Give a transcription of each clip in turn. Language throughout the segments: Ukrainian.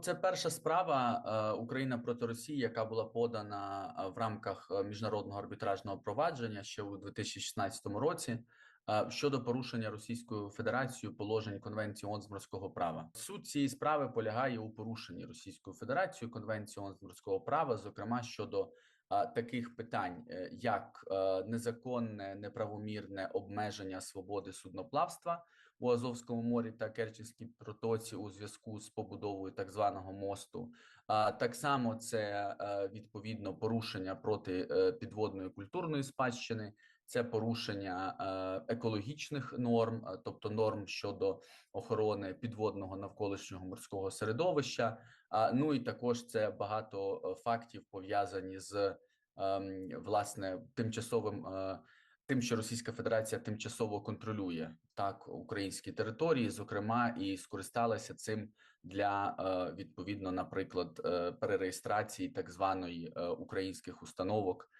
Це перша справа е, Україна проти Росії, яка була подана е, в рамках е, міжнародного арбітражного провадження ще у 2016 році щодо порушення Російською Федерацією положень Конвенції ООН з морського права. Суть цієї справи полягає у порушенні Російською Федерацією Конвенції ООН з морського права, зокрема щодо таких питань, як незаконне неправомірне обмеження свободи судноплавства у Азовському морі та Керченській протоці у зв'язку з побудовою так званого мосту. А так само це е, відповідно порушення проти е, підводної культурної спадщини, це порушення е, екологічних норм, тобто норм щодо охорони підводного навколишнього морського середовища. Ну і також це багато фактів пов'язані з ем, власне тимчасовим. Тим, що Російська Федерація тимчасово контролює так українські території, зокрема, і скористалася цим для е, відповідно, наприклад, е, перереєстрації так званої е, українських установок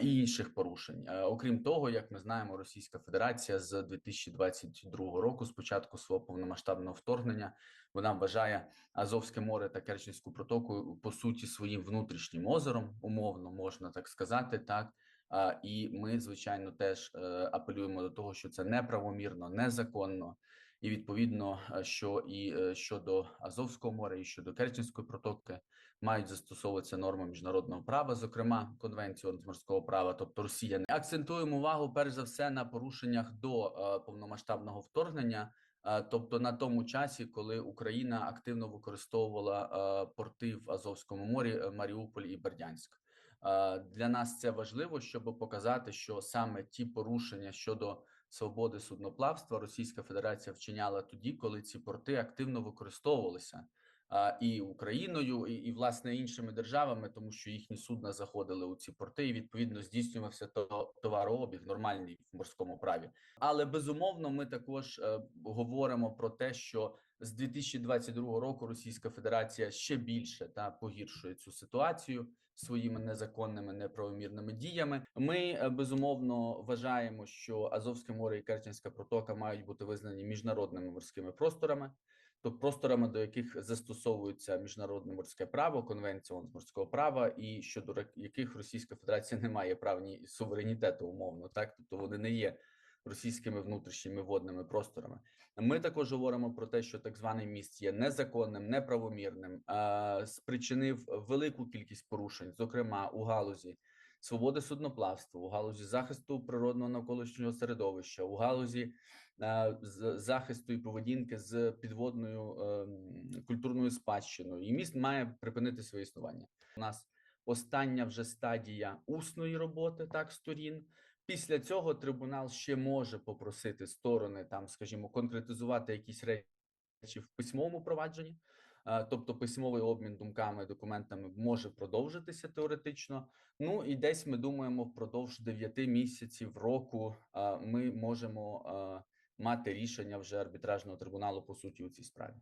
і інших порушень. Окрім того, як ми знаємо, Російська Федерація з 2022 року, з початку свого повномасштабного вторгнення, вона вважає Азовське море та Керченську протоку по суті своїм внутрішнім озером, умовно можна так сказати, так. І ми, звичайно, теж е, апелюємо до того, що це неправомірно, незаконно, і відповідно, е, що і е, щодо Азовського моря, і щодо Керченської протоки мають застосовуватися норми міжнародного права, зокрема Конвенцію морського права, тобто Росія не акцентуємо увагу перш за все на порушеннях до повномасштабного вторгнення. Тобто на тому часі, коли Україна активно використовувала порти в Азовському морі, Маріуполь і Бердянськ. Для нас це важливо, щоб показати, що саме ті порушення щодо свободи судноплавства Російська Федерація вчиняла тоді, коли ці порти активно використовувалися і Україною, і, і власне іншими державами, тому що їхні судна заходили у ці порти, і відповідно здійснювався то- товарообіг нормальний в морському праві. Але безумовно, ми також е, говоримо про те, що з 2022 року Російська Федерація ще більше та погіршує цю ситуацію своїми незаконними неправомірними діями. Ми е, безумовно вважаємо, що Азовське море і Керченська протока мають бути визнані міжнародними морськими просторами, тобто просторами, до яких застосовується міжнародне морське право, конвенція з морського права, і щодо яких Російська Федерація не має прав ні суверенітету, умовно, так тобто вони не є російськими внутрішніми водними просторами. Ми також говоримо про те, що так званий міст є незаконним, неправомірним, спричинив велику кількість порушень, зокрема у галузі свободи судноплавства, у галузі захисту природного навколишнього середовища, у галузі е, захисту і поведінки з підводною ем, культурною спадщиною. І міст має припинити своє існування. У нас остання вже стадія усної роботи, так сторін. Після цього трибунал ще може попросити сторони там, скажімо, конкретизувати якісь речі в письмовому провадженні. Е, Тобто письмовий обмін думками, документами може продовжитися теоретично. Ну і десь ми думаємо, впродовж 9 місяців року е, ми можемо е, мати рішення вже арбітражного трибуналу по суті у цій справі.